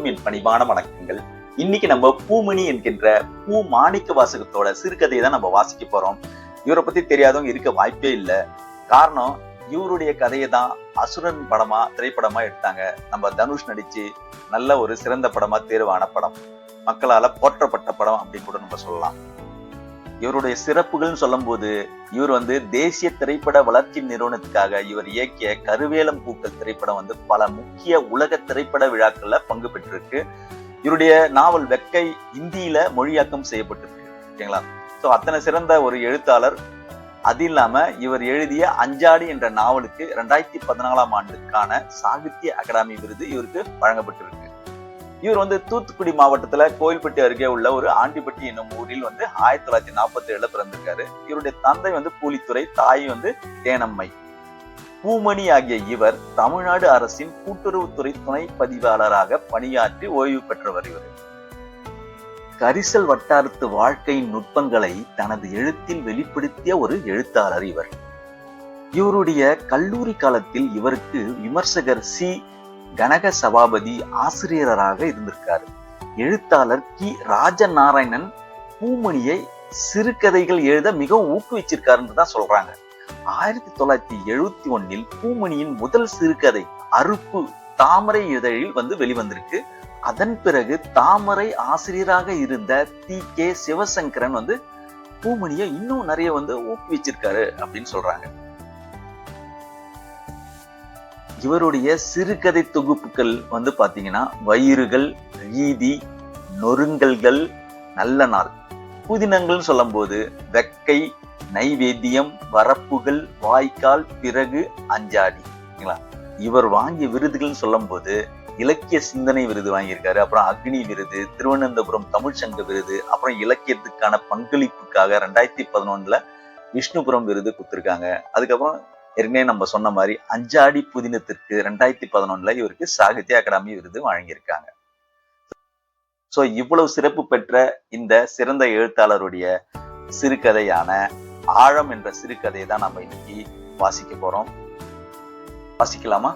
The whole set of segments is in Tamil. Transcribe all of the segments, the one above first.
அனைவருக்கும் என் பணிவான வணக்கங்கள். இன்னைக்கு நம்ம பூமணி என்கின்ற பூ மாணிக்க வாசகத்தோட சிறுகதையை தான் நம்ம வாசிக்க போறோம். இவரை பத்தி தெரியாதவங்க இருக்க வாய்ப்பே இல்லை. காரணம் இவருடைய கதையை தான் அசுரன் படமா திரைப்படமா எடுத்தாங்க. நம்ம தனுஷ் நடிச்சு நல்ல ஒரு சிறந்த படமா தேர்வான படம். மக்களால போற்றப்பட்ட படம் அப்படின்னு கூட நம்ம சொல்லலாம். இவருடைய சிறப்புகள்னு சொல்லும்போது இவர் வந்து தேசிய திரைப்பட வளர்ச்சி நிறுவனத்துக்காக இவர் இயக்கிய கருவேலம் பூக்கள் திரைப்படம் வந்து பல முக்கிய உலக திரைப்பட விழாக்கள்ல பங்கு பெற்றிருக்கு. இவருடைய நாவல் வெக்கை இந்தியில மொழியாக்கம் செய்யப்பட்டிருக்கு. ஓகேங்களா? ஸோ அத்தனை சிறந்த ஒரு எழுத்தாளர். அது இல்லாம இவர் எழுதிய அஞ்சாடி என்ற நாவலுக்கு ரெண்டாயிரத்தி பதினாலாம் ஆண்டுக்கான சாகித்ய அகாடமி விருது இவருக்கு வழங்கப்பட்டிருக்கு. இவர் வந்து தூத்துக்குடி மாவட்டத்துல கோயில்பட்டி அருகே உள்ள ஒரு ஆண்டிப்பட்டி என்னும் ஊரில் வந்து ஆயிரத்தி தொள்ளாயிரத்தி நாற்பத்தி ஏழுல பிறந்திருக்காரு. இவருடைய தந்தை வந்து பூலித்துறை தாய் வந்து தேனம்மை. பூமணி ஆகிய இவர் தமிழ்நாடு அரசின் கூட்டுறவுத்துறை துணை பதிவாளராக பணியாற்றி ஓய்வு பெற்றவர் இவர். கரிசல் வட்டாரத்து வாழ்க்கையின் நுட்பங்களை தனது எழுத்தில் வெளிப்படுத்திய ஒரு எழுத்தாளர் இவர். இவருடைய கல்லூரி காலத்தில் இவருக்கு விமர்சகர் சி. கனக சபாபதி ஆசிரியராக இருந்திருக்காரு. எழுத்தாளர் கி. ராஜநாராயணன் பூமணியை சிறுகதைகள் எழுத மிகவும் ஊக்குவிச்சிருக்காருன்னு தான் சொல்றாங்க. ஆயிரத்தி தொள்ளாயிரத்தி எழுபத்தி ஒன்னில் பூமணியின் முதல் சிறுகதை அறுப்பு தாமரை இதழில் வந்து வெளிவந்திருக்கு. அதன் பிறகு தாமரை ஆசிரியராக இருந்த தி கே. சிவசங்கரன் வந்து பூமணியை இன்னும் நிறைய வந்து ஊக்குவிச்சிருக்காரு அப்படின்னு சொல்றாங்க. இவருடைய சிறுகதை தொகுப்புகள் வந்து பார்த்தீங்கன்னா வயிறுகள் ரீதி நொறுங்கல்கள் நல்ல நாள். புதினங்கள்னு சொல்லும் போது வெக்கை நைவேத்தியம் வரப்புகள் வாய்க்கால் பிறகு அஞ்சாடி. இவர் வாங்கிய விருதுகள்னு சொல்லும்போது இலக்கிய சிந்தனை விருது வாங்கியிருக்காரு. அப்புறம் அக்னி விருது திருவனந்தபுரம் தமிழ்ச்சங்க விருது அப்புறம் இலக்கியத்துக்கான பங்களிப்புக்காக ரெண்டாயிரத்தி பதினொன்னுல விஷ்ணுபுரம் விருது கொடுத்துருக்காங்க. அதுக்கப்புறம் ஏற்கனவே நம்ம சொன்ன மாதிரி அஞ்சாடி புதினத்திற்கு ரெண்டாயிரத்தி பதினொன்னுல இவருக்கு சாகித்ய அகாடமி விருது வழங்கியிருக்காங்க. ஸோ இவ்வளவு சிறப்பு பெற்ற இந்த சிறந்த எழுத்தாளருடைய சிறுகதையான ஆழம் என்ற சிறுகதையை தான் நம்ம இன்னைக்கு வாசிக்க போறோம். வாசிக்கலாமா?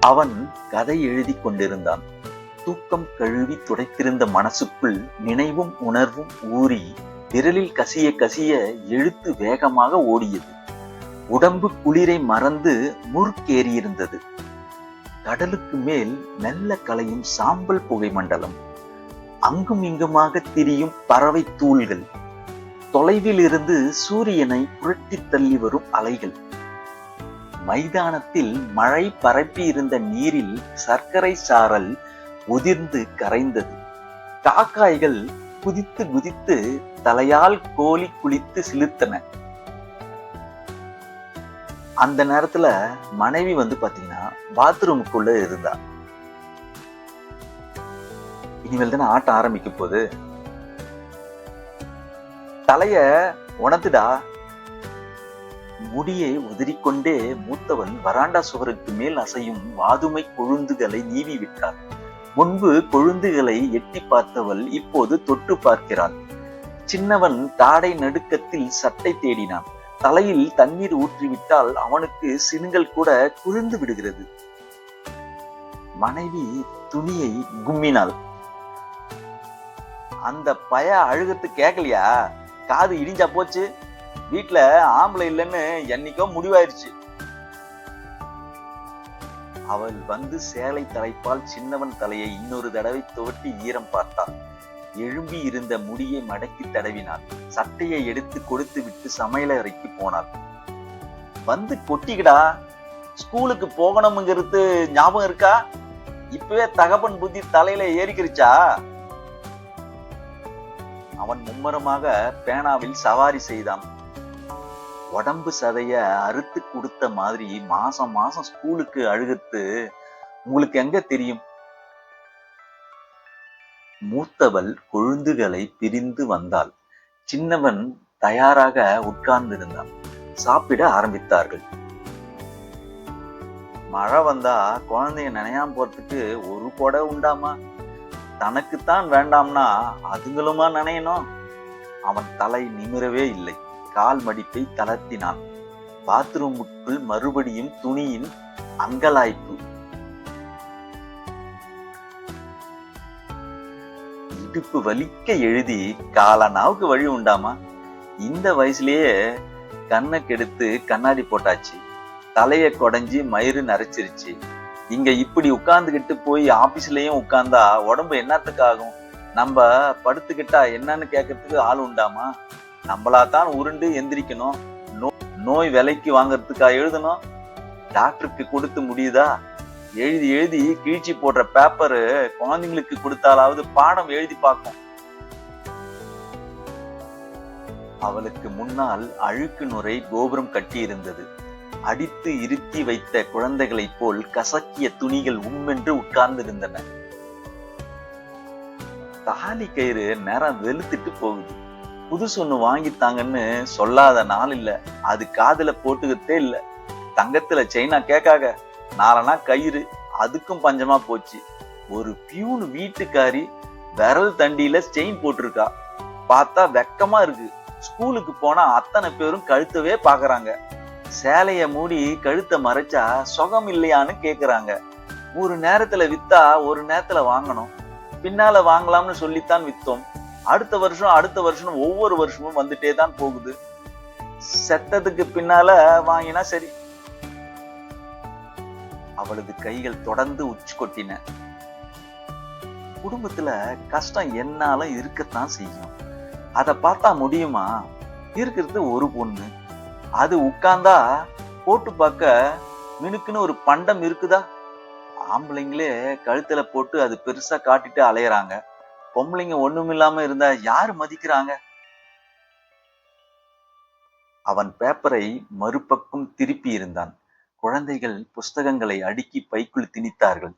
அவன் கதை எழுதி கொண்டிருந்தான். தூக்கம் கழுவி துடைத்திருந்த மனசுக்குள் நினைவும் உணர்வும் ஊறி விரலில் கசிய கசிய எழுத்து வேகமாக ஓடியது. உடம்பு குளிரை மறந்து முறுக்கேறியிருந்தது. கடலுக்கு மேல் நல்ல கலையும் சாம்பல் புகை மண்டலம். அங்கும் இங்குமாக திரியும் பறவை தூள்கள். தொலைவில் இருந்து சூரியனை புரட்டி தள்ளி வரும் அலைகள். மைதானத்தில் மழை பரப்பி இருந்த நீரில் சர்க்கரை சாரல் உதிர்ந்து கரைந்தது. காக்காய்கள் குதித்து குதித்து தலையால் கோழி குளித்து சிலிர்த்தன அந்த நேரத்துல மனைவி வந்து பாத்தீங்கன்னா பாத்ரூமுக்குள்ள இருந்தா. இனிமேல் தானே ஆட்டம் ஆரம்பிக்க போகுது. தலைய உணர்த்துடா முடியை உதறிக்கொண்டே மூத்தவன் வராண்டா சுவருக்கு மேல் அசையும் வாதுமை கொழுந்துகளை நீவி விட்டார் முன்பு கொழுந்துகளை எட்டி பார்த்தவள் இப்போது தொட்டு பார்க்கிறாள். சின்னவன் தாடை நடுக்கத்தில் சட்டை தேடினான். தலையில் தண்ணீர் ஊற்றிவிட்டால் அவனுக்கு சினுங்கள் கூட குளிர்ந்து விடுகிறது. மனைவி துணியை கும்மினாள். அந்த பய அழுகத்து கேட்கலையா காது இடிஞ்சா போச்சு. வீட்டுல ஆம்பளை இல்லைன்னு என்னைக்கோ முடிவாயிருச்சு. அவள் வந்து சேலை தலைப்பால் சின்னவன் தலையை இன்னொரு தடவை துவட்டி ஈரம் பார்த்தாள் எழும்பி இருந்த முடியை மடக்கி தடவினாள் சட்டையை எடுத்து கொடுத்து விட்டு சமையலறைக்கு போனாள் வந்து கொட்டிக்கடா. ஸ்கூலுக்கு போகணுங்கிறது ஞாபகம் இருக்கா? இப்பவே தகப்பன் புத்தி தலையில ஏறிக்கிருச்சா? அவன் மும்மரமாக பேனாவில் சவாரி செய்தான். உடம்பு சதைய அறுத்து கொடுத்த மாதிரி மாசம் மாசம் ஸ்கூலுக்கு அழுகத்து உங்களுக்கு எங்க தெரியும்? மூத்தவள் கொழுந்துகளை பிரிந்து வந்தாள். சின்னவன் தயாராக உட்கார்ந்திருந்தான். சாப்பிட ஆரம்பித்தார்கள். மழை வந்தா குழந்தைய நினையாம போறதுக்கு ஒரு கொடை உண்டாமா? தனக்குத்தான் வேண்டாம்னா அதுங்களுமா நினையணும்? அவன் தலை நிமிரவே இல்லை. கால் மடிப்பை தளர்த்தினான். பாத்ரூமுக்குள் மறுபடியும் துணியின் அங்கலாய்ப்பு. இடுப்பு வலிக்க எழுதி காலனாவுக்கு வழி உண்டாமா? இந்த வயசுலயே கண்ணை கெடுத்து கண்ணாடி போட்டாச்சு. தலையை குடஞ்சி மயிறு நரைச்சிருச்சு. இங்க இப்படி உட்கார்ந்துகிட்டு போய் ஆபீஸ்லயும் உட்கார்ந்தா உடம்பு என்னத்துக்கு ஆகும் நம்ம படுத்துக்கிட்டா என்னன்னு கேட்கறதுக்கு ஆள் உண்டாமா? நம்மளா தான் உருண்டு எந்திரிக்கணும். நோய் விலைக்கு வாங்கறதுக்கா எழுதணும். டாக்டருக்கு கொடுத்து முடியுதா? எழுதி எழுதி கிழிச்சி போடுற பேப்பரு குழந்தைங்களுக்கு கொடுத்தாலாவது பாடம் எழுதி பார்க்கும். அவளுக்கு முன்னால் அழுக்கு நுரை கோபுரம் கட்டியிருந்தது. அடித்து இருத்தி வைத்த குழந்தைகளைப் போல் கசக்கிய துணிகள் உம்மென்று உட்கார்ந்திருந்தன. தாலி கயிறு நேரம் வெளுத்துட்டு போகுது. புதுசு ஒண்ணு வாங்கித்தாங்கன்னு சொல்லாத நாள் இல்ல. அது காதுல போட்டுக்கிட்டே இல்ல. தங்கத்துல செயினா கேட்காக நாலனா கயிறு. அதுக்கும் பஞ்சமா போச்சு. ஒரு பியூன் வீட்டுக்காரி விரல் தண்டியில செயின் போட்டிருக்கா. பார்த்தா வெக்கமா இருக்கு. ஸ்கூலுக்கு போனா அத்தனை பேரும் கழுத்தவே பாக்குறாங்க. சேலைய மூடி கழுத்தை மறைச்சா சுகம் இல்லையான்னு கேக்குறாங்க. ஒரு நேரத்துல வித்தா ஒரு நேரத்துல வாங்கணும். பின்னால வாங்கலாம்னு சொல்லித்தான் வித்தோம். அடுத்த வருஷம் அடுத்த வருஷம் ஒவ்வொரு வருஷமும் வந்துட்டே தான் போகுது. செத்ததுக்கு பின்னால வாங்கினா சரி. அவளது கைகள் தொடர்ந்து உச்சி கொட்டின குடும்பத்துல கஷ்டம் என்னால இருக்கத்தான் செய்யும். அத பார்த்தா முடியுமா? இருக்கிறது ஒரு பொண்ணு. அது உட்கார்ந்தா போட்டு பார்க்க மினுக்குன்னு ஒரு பண்டம் இருக்குதா? ஆம்பளைங்களே கழுத்துல போட்டு அது பெருசா காட்டிட்டு அலையறாங்க. பொம்பளைங்க ஒண்ணும் இல்லாம இருந்தா யாரு மதிக்கிறாங்க? அவன் பேப்பரை மறுபக்கம் திருப்பி இருந்தான். குழந்தைகள் புஸ்தகங்களை அடுக்கி பைக்குள் திணித்தார்கள்.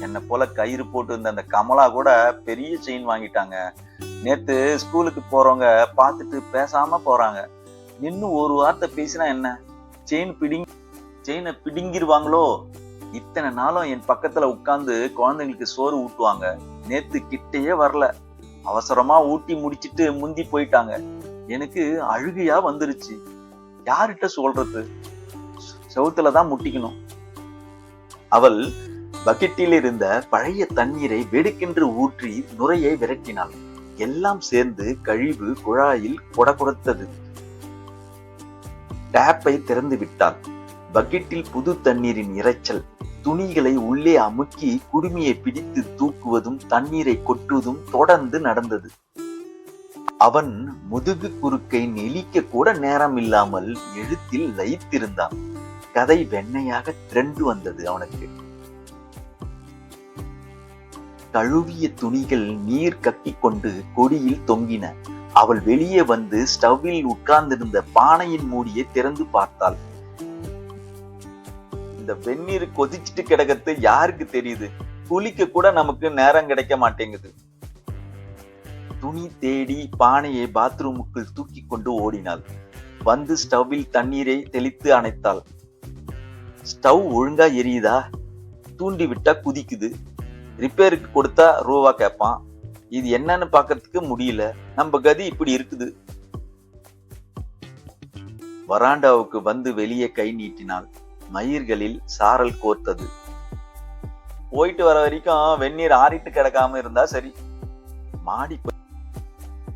என்னை போல கயிறு போட்டு இருந்த அந்த கமலா கூட பெரிய செயின் வாங்கிட்டாங்க. நேத்து ஸ்கூலுக்கு போறவங்க பார்த்துட்டு பேசாம போறாங்க. நின்னு ஒரு வார்த்தை பேசினா என்ன? செயின் பிடிங் செயினை பிடுங்கிருவாங்களோ? இத்தனை நாளும் என் பக்கத்துல உட்கார்ந்து குழந்தைங்களுக்கு சோறு ஊட்டுவாங்க. நேத்து கிட்டேயே வரல. அவசரமா ஊட்டி முடிச்சிட்டு முந்தி போயிட்டாங்க. எனக்கு அழுகையா வந்துருச்சு. யார்கிட்ட சொல்றது? செவுத்துல தான் முட்டிக்கணும். அவள் பக்கெட்டில் இருந்த பழைய தண்ணீரை வெடுக்கென்று ஊற்றி நுரையை விரட்டினாள். எல்லாம் சேர்ந்து கழிவு குழாயில் கொடகுடத்தது. டேப்பை திறந்து விட்டாள். பக்கெட்டில் புது தண்ணீரின் இரைச்சல். துணிகளை உள்ளே அமுக்கி குடுமியை பிடித்து தூக்குவதும் தண்ணீரை கொட்டுவதும் தொடர்ந்து நடந்தது. அவன் முதுகு குறுக்கை நெளிக்க கூட நேரம் இல்லாமல் எழுத்தில் லயித்திருந்தான். கதை வெண்ணையாக திரண்டு வந்தது அவனுக்கு. கழுவிய துணிகள் நீர் கக்கிக் கொண்டு கொடியில் தொங்கின. அவள் வெளியே வந்து ஸ்டவ்வில் உட்கார்ந்திருந்த பானையின் மூடியை திறந்து பார்த்தாள். இந்த வெந்நீர் கொதிச்சிட்டு கிடக்கிறது யாருக்கு தெரியுது? குளிக்க கூட நமக்கு நேரம் கிடைக்க மாட்டேங்குது. துணி தேடி பானையை பாத்ரூமுக்குள் தூக்கி கொண்டு ஓடினாள். வந்து ஸ்டவ்வில் தண்ணீரை தெளித்து அணைத்தாள். ஸ்டவ் ஒழுங்கா எரியுதா? தூண்டி விட்டா குதிக்குது. ரிப்பேருக்கு கொடுத்தா ரூபா கேட்பான் இது என்னன்னு பாக்கிறதுக்கு முடியல. நம்ம கதி இப்படி இருக்குது. வராண்டாவுக்கு வந்து வெளியே கை நீட்டினாள். மயிர்களில் சாரல் கோர்த்தது. போயிட்டு வர வரைக்கும் வெந்நீர் ஆறிட்டு கிடக்காம இருந்தா சரி. மாடி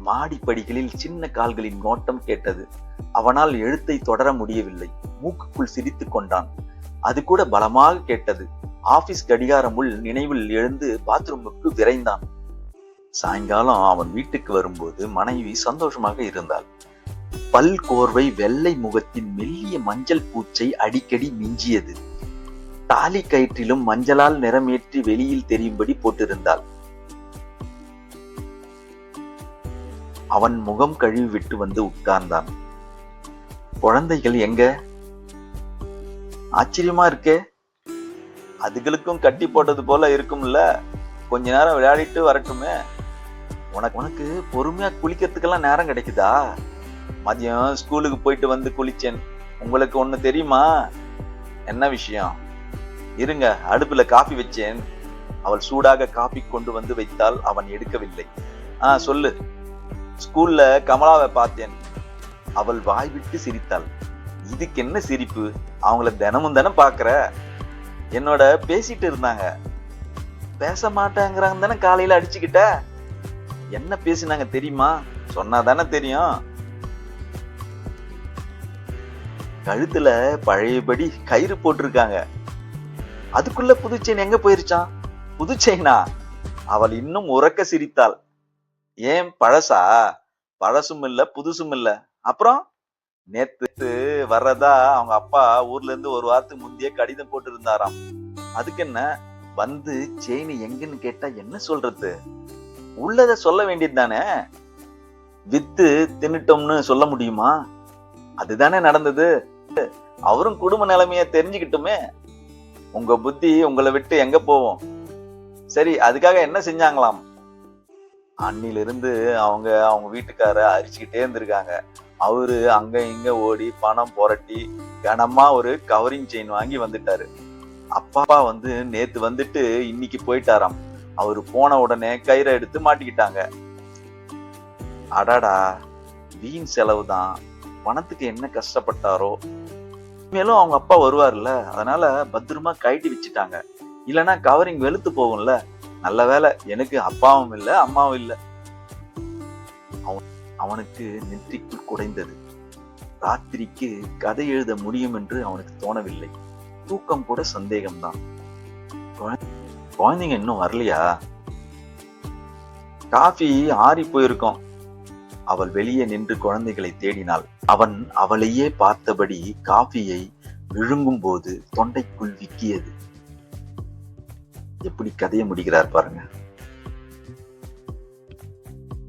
மாடிப்படிகளில் சின்ன கால்களின் நோட்டம் கேட்டது. அவனால் எழுத்தை தொடர முடியவில்லை. மூக்குக்குள் சிரித்துக் கொண்டான். அது கூட பலமாக கேட்டது. ஆபீஸ் கடிகாரமுள் நினைவில் எழுந்து பாத்ரூமுக்கு விரைந்தான். சாயங்காலம் அவன் வீட்டுக்கு வரும்போது மனைவி சந்தோஷமாக இருந்தாள். பல் கோர்வை வெள்ளை முகத்தின் மெல்லிய மஞ்சள் பூச்சை அடிக்கடி மிஞ்சியது. தாலி கயிற்றிலும் மஞ்சளால் நிறமேற்றி வெளியில் தெரியும்படி போட்டிருந்தாள். அவன் முகம் கழுவி விட்டு வந்து உட்கார்ந்தான். குழந்தைகள் எங்க? ஆச்சரியமா இருக்கே. அதுகளுக்கும் கட்டி போட்டது போல இருக்கும்ல. கொஞ்ச நேரம் விளையாடிட்டு வரட்டுமே. உனக்கு உனக்கு பொறுமையா குளிக்கிறதுக்கெல்லாம் நேரம் கிடைக்குதா? மதியம் ஸ்கூலுக்கு போயிட்டு வந்து குளிச்சேன். உங்களுக்கு ஒன்று தெரியுமா? என்ன விஷயம்? இருங்க அடுப்பில் காபி வச்சேன். அவள் சூடாக காஃபி கொண்டு வந்து வைத்தால் அவன் எடுக்கவில்லை. ஆ சொல்லு. ஸ்கூல்ல கமலாவை பார்த்தேன். அவள் வாய் விட்டு சிரித்தாள். இதுக்கு என்ன சிரிப்பு? அவங்கள தினமும் தானே பாக்குற என்னோட பேசிட்டு இருந்தாங்க. பேச மாட்டாங்கிறாங்க தானே காலையில அடிச்சுக்கிட்ட? என்ன பேசினாங்க தெரியுமா? சொன்னா தானே தெரியும். கழுத்துல பழையபடி கயிறு போட்டிருக்காங்க. அதுக்குள்ள புது செயின் எங்க போயிருச்சான் புதுச்செயினா அவள் இன்னும் உறக்க சிரித்தாள். ஏன் பழசா? பழசும் இல்ல புதுசும் இல்ல. அப்புறம்? நேத்து வர்றதா அவங்க அப்பா ஊர்ல இருந்து ஒரு வாரத்துக்கு முந்தைய கடிதம் போட்டு இருந்தாராம் அதுக்கு என்ன வந்து செயின் எங்கன்னு கேட்டா என்ன சொல்றது? உள்ளத சொல்ல வேண்டியது தானே? வித்து தின்னுட்டோம்னு சொல்ல முடியுமா? அதுதானே நடந்தது. அவரும் குடும்ப நிலைமைய தெரிஞ்சுக்கிட்டுமே உங்க புத்தி உங்களை விட்டு எங்க போவோம்? சரி அதுக்காக என்ன செஞ்சாங்களாம்? அன்னில இருந்து அவங்க அவங்க வீட்டுக்கார அரிச்சுக்கிட்டே இருந்திருக்காங்க. அவரு அங்க இங்க ஓடி பணம் புரட்டி கனமா ஒரு கவரிங் செயின் வாங்கி வந்துட்டாரு. அப்பா வந்து நேத்து வந்துட்டு இன்னைக்கு போயிட்டாராம். அவரு போன உடனே கயிறை எடுத்து மாட்டிக்கிட்டாங்க. அடாடா வீண் செலவு தான் பணத்துக்கு என்ன கஷ்டப்பட்டாரோ? மேலும் அவங்க அப்பா வருவார்ல அதனால பத்திரமா கழட்டி வச்சுட்டாங்க. இல்லைன்னா கவரிங் வெளுத்து போகும்ல. நல்ல வேலை எனக்கு அப்பாவும் இல்ல அம்மாவும் இல்ல. அவன் அவனுக்கு நெற்றிக்குள் குடைந்தது. ராத்திரிக்கு கதை எழுத முடியும் என்று அவனுக்கு தோணவில்லை. தூக்கம் கூட சந்தேகம்தான். குழந்தைங்க இன்னும் வரலையா? காஃபி ஆறி போயிருக்கும். அவள் வெளியே நின்று குழந்தைகளை தேடினாள். அவன் அவளையே பார்த்தபடி காஃபியை விழுங்கும் போது தொண்டைக்குள் விக்கியது. எப்படி கதையை முடிக்கிறார் பாருங்க.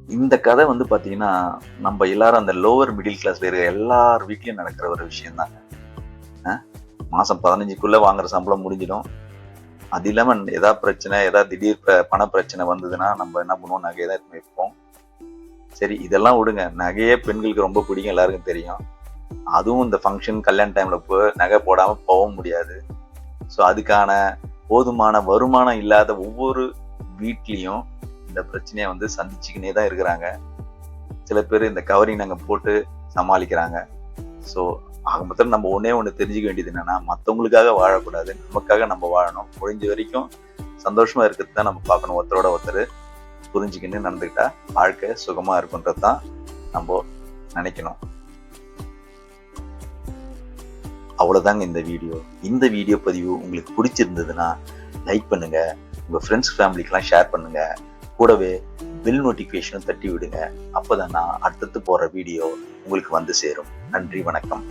இந்த கதை வந்து பாத்தீங்கன்னா நம்ம எல்லாரும் அந்த லோவர் மிடில் கிளாஸ்ல இருக்கிற எல்லார் வீட்லயும் நடக்கிற ஒரு விஷயம் தாங்க மாசம் பதினஞ்சுக்குள்ள வாங்குற சம்பளம் முடிஞ்சிடும். அது இல்லாம ஏதாவது பிரச்சனை ஏதாவது திடீர் ப- பண பிரச்சனை வந்ததுன்னா நம்ம என்ன பண்ணுவோம்? நகை தான் வைப்போம். சரி இதெல்லாம் விடுங்க. நகையே பெண்களுக்கு ரொம்ப பிடிக்கும் எல்லாருக்கும் தெரியும். அதுவும் இந்த ஃபங்க்ஷன் கல்யாண டைமில் போ நகை போடாமல் போக முடியாது. ஸோ அதுக்கான போதுமான வருமானம் இல்லாத ஒவ்வொரு வீட்லேயும் இந்த பிரச்சனையை வந்து சந்திச்சுக்கினே தான் இருக்கிறாங்க. சில பேர் இந்த கவரிங் நாங்கள் போட்டு சமாளிக்கிறாங்க. ஸோ ஆக மொத்தம் நம்ம ஒன்றே ஒன்று தெரிஞ்சுக்க வேண்டியது என்னென்னா மற்றவங்களுக்காக வாழக்கூடாது. நமக்காக நம்ம வாழணும். முடிஞ்ச வரைக்கும் சந்தோஷமாக இருக்கிறது தான் நம்ம பார்க்கணும் ஒருத்தரோட ஒருத்தர். புரிஞ்சுக்கின்னு நடந்துக்கிட்டா வாழ்க்கை சுகமா இருக்குன்றது தான் நம்ம நினைக்கணும். அவ்வளவுதாங்க இந்த வீடியோ. இந்த வீடியோ பதிவு உங்களுக்கு பிடிச்சிருந்ததுன்னா லைக் பண்ணுங்க. உங்க ஃப்ரெண்ட்ஸ் ஃபேமிலிக்கெல்லாம் ஷேர் பண்ணுங்க. கூடவே பில் நோட்டிஃபிகேஷனும் தட்டி விடுங்க. அப்போதான் நான் அடுத்தடுத்து போற வீடியோ உங்களுக்கு வந்து சேரும். நன்றி வணக்கம்.